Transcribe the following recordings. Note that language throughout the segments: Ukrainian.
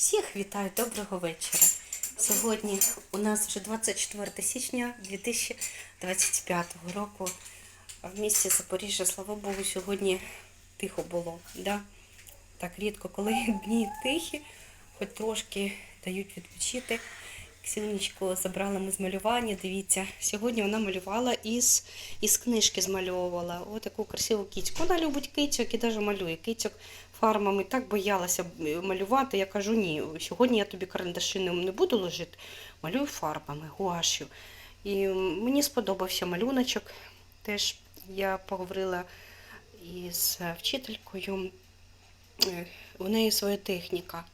Всіх вітаю, доброго вечора. Сьогодні у нас вже 24 січня 2025 року. В місті Запоріжжя, слава Богу, сьогодні тихо було. Да? Так рідко, коли дні тихі, хоч трошки дають відпочити. Ксюнечку забрала ми з малювання. Дивіться, сьогодні вона малювала із, із книжки змальовувала. Ось таку красиву кицьку. Вона любить кицьок і навіть малює кицьок фарбами. Так боялася малювати. Я кажу, ні, сьогодні я тобі карандаші не, буду ложити, малюю фарбами, гуашю. І мені сподобався малюночок. Теж я поговорила із вчителькою. У неї своя техніка.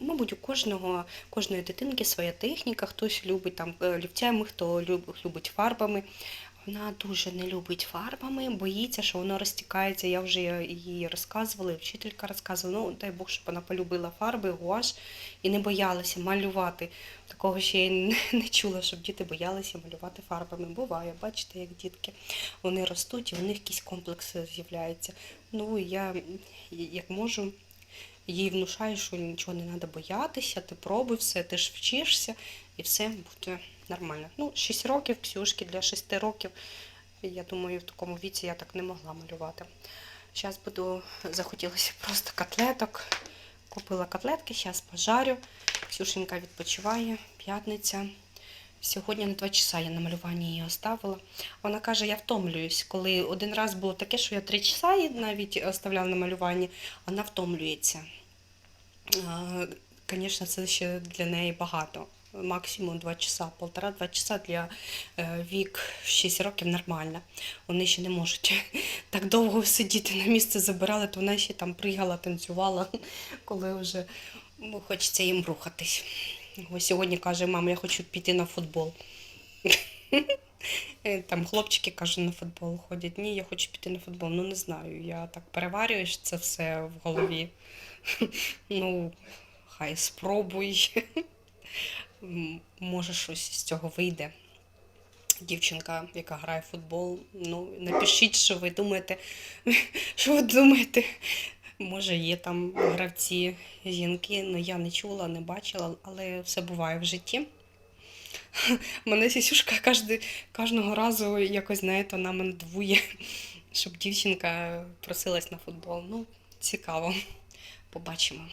Мабуть, у кожного, кожної дитинки своя техніка. Хтось любить там е, олівцями, хто любить фарбами. Вона дуже не любить фарбами, боїться, що воно розтікається. Я вже їй розказувала, і вчителька розказувала. Ну, дай Бог, щоб вона полюбила фарби, гуаш і не боялася малювати. Такого ще я не, не чула, щоб діти боялися малювати фарбами. Буває, бачите, як дітки вони ростуть, і у них якісь комплекси з'являються. Ну, я як можу їй внушаю, що нічого не треба боятися, ти пробуй все, ти ж вчишся, і все буде нормально. Ну, 6 років, Ксюшки для 6 років. Я думаю, в такому віці я так не могла малювати. Зараз буду, захотілося просто котлеток. Купила котлетки, зараз пожарю. Ксюшенька відпочиває, п'ятниця. Сьогодні на 2 часа я на малюванні її оставила. Вона каже, я втомлююсь. Коли один раз було таке, що я 3 часа її навіть оставляла на малюванні, вона втомлюється. Звісно, це ще для неї багато. Максимум 2 часа, полтора-два часа для е, вік 6 років нормально. Вони ще не можуть так довго сидіти на місце забирали, то вона ще там пригала, танцювала, коли вже хочеться їм рухатись. Ось сьогодні каже, мама, я хочу піти на футбол. Е, Там хлопчики каже, на футбол ходять. Ні, я хочу піти на футбол. Ну не знаю. Я так переварюю це все в голові. Ну, хай спробуй. Може, щось з цього вийде. Дівчинка, яка грає в футбол, ну напишіть, що ви думаєте. Що ви думаєте? Може, є там гравці жінки, ну я не чула, не бачила, але все буває в житті. Мене сісюшка кожди, кожного разу якось, знаєте, вона мене двує, щоб дівчинка просилась на футбол. Ну, цікаво. Побачимо.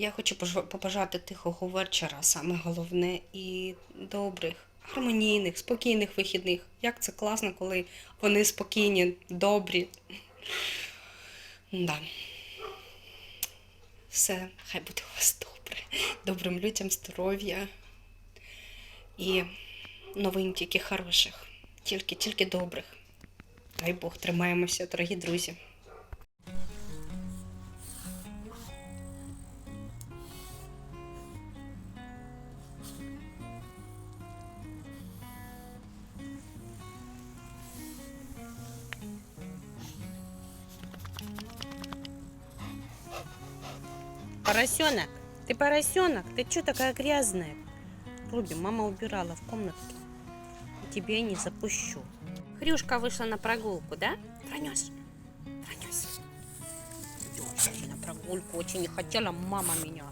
Я хочу побажати тихого вечора, саме головне, і добрих, гармонійних, спокійних вихідних. Як це класно, коли вони спокійні, добрі. Да. Все, хай буде у вас добре. Добрим людям здоров'я і новин тільки хороших, тільки, тільки добрих. Дай Бог, тримаємося, дорогі друзі. Поросенок, ты поросенок, ты что такая грязная? Руби, мама убирала в комнатке. Тебе я не запущу. Хрюшка вышла на прогулку, да? Пронес. Пронес. Идём на прогулку. Очень не хотела мама меня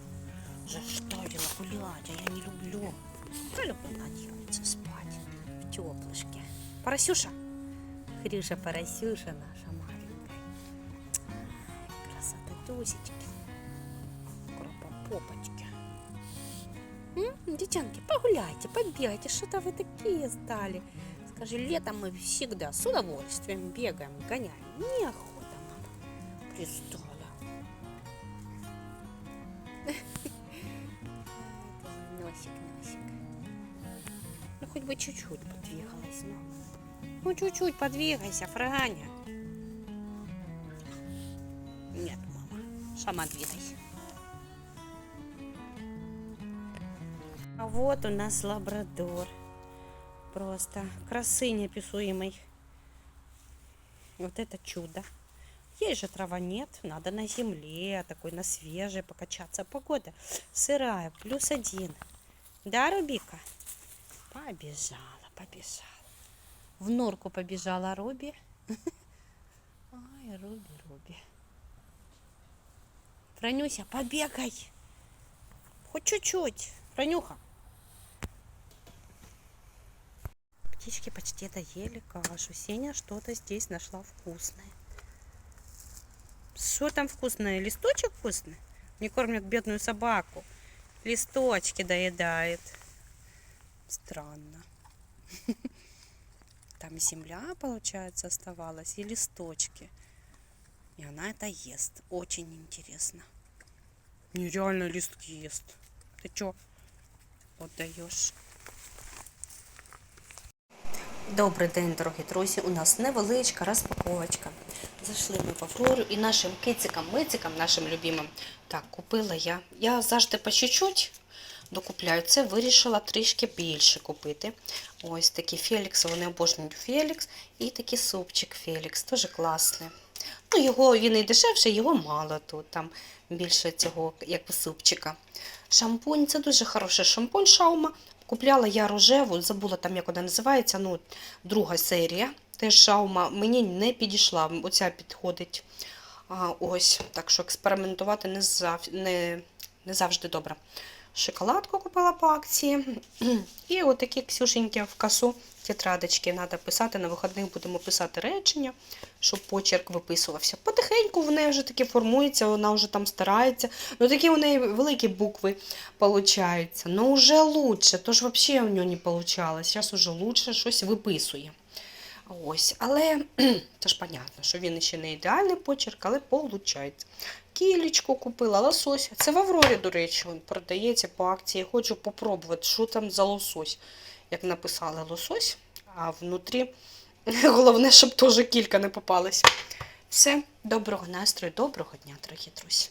заставила гулять, а я не люблю. Я люблю нравится спать в теплышке. Поросюша? Хрюша, поросюша наша маленькая. Красота, тусечки попочки. М? Погуляйте, побегайте, что-то вы такие стали. Скажи, летом мы всегда с удовольствием бегаем, гоняем. Неохота, мама. Пристала. Носик, носик. Ну, хоть бы чуть-чуть подвигалась, ну. Ну, чуть-чуть подвигайся, Франя. Нет, мама, сама двигайся. Вот у нас лабрадор. Просто красыня писуемый. Вот это чудо. Ей же трава нет, надо на земле, такой на свежей покачаться. Погода сырая, плюс один. Да, Рубика? Побежала, побежала. В норку побежала Руби. Ай, Руби, Руби. Франюся, побегай. Хоть чуть-чуть. Ранюха. Птички почти доели кашу. Сеня что-то здесь нашла вкусное. Что там вкусное? Листочек вкусный? Не кормят бедную собаку. Листочки доедает. Странно. Там земля, получается, оставалась и листочки. И она это ест. Очень интересно. Нереально листки ест. Ты чё отдаешь? Добрий день, дорогі друзі. У нас невеличка розпаковочка. Зайшли ми в Аврору і нашим кицикам, мицикам, нашим любимим. Так, купила я. Я завжди по чуть-чуть докупляю. Це вирішила трішки більше купити. Ось такі Фелікс, вони обожнюють Фелікс. І такий супчик Фелікс, теж класний. Ну, його він і дешевший, його мало тут. Там більше цього, як супчика. Шампунь це дуже хороший шампунь Шаума. Купляла я рожеву, забула там, як вона називається. Ну, друга серія. Теж шаума мені не підійшла. Оця підходить. А, ось, так що експериментувати не, зав... не, не завжди добре. Шоколадку купила по акції. І отакі ксюшенькі в касу тетрадочки треба писати. На вихідних будемо писати речення, щоб почерк виписувався. Потихеньку в неї вже таки формується, вона вже там старається. Ну такі у неї великі букви получаються. Ну вже лучше, то ж взагалі у нього не вийшло. Зараз вже лучше щось виписує. Ось, Але це ж понятно, що він ще не ідеальний почерк, але получається. Кілечко купила, лосось. Це в Аврорі, до речі, він продається по акції. Хочу попробувати, що там за лосось. Як написали лосось, а внутрі головне, щоб теж кілька не попалось. Все, доброго настрою, доброго дня, дорогі друзі.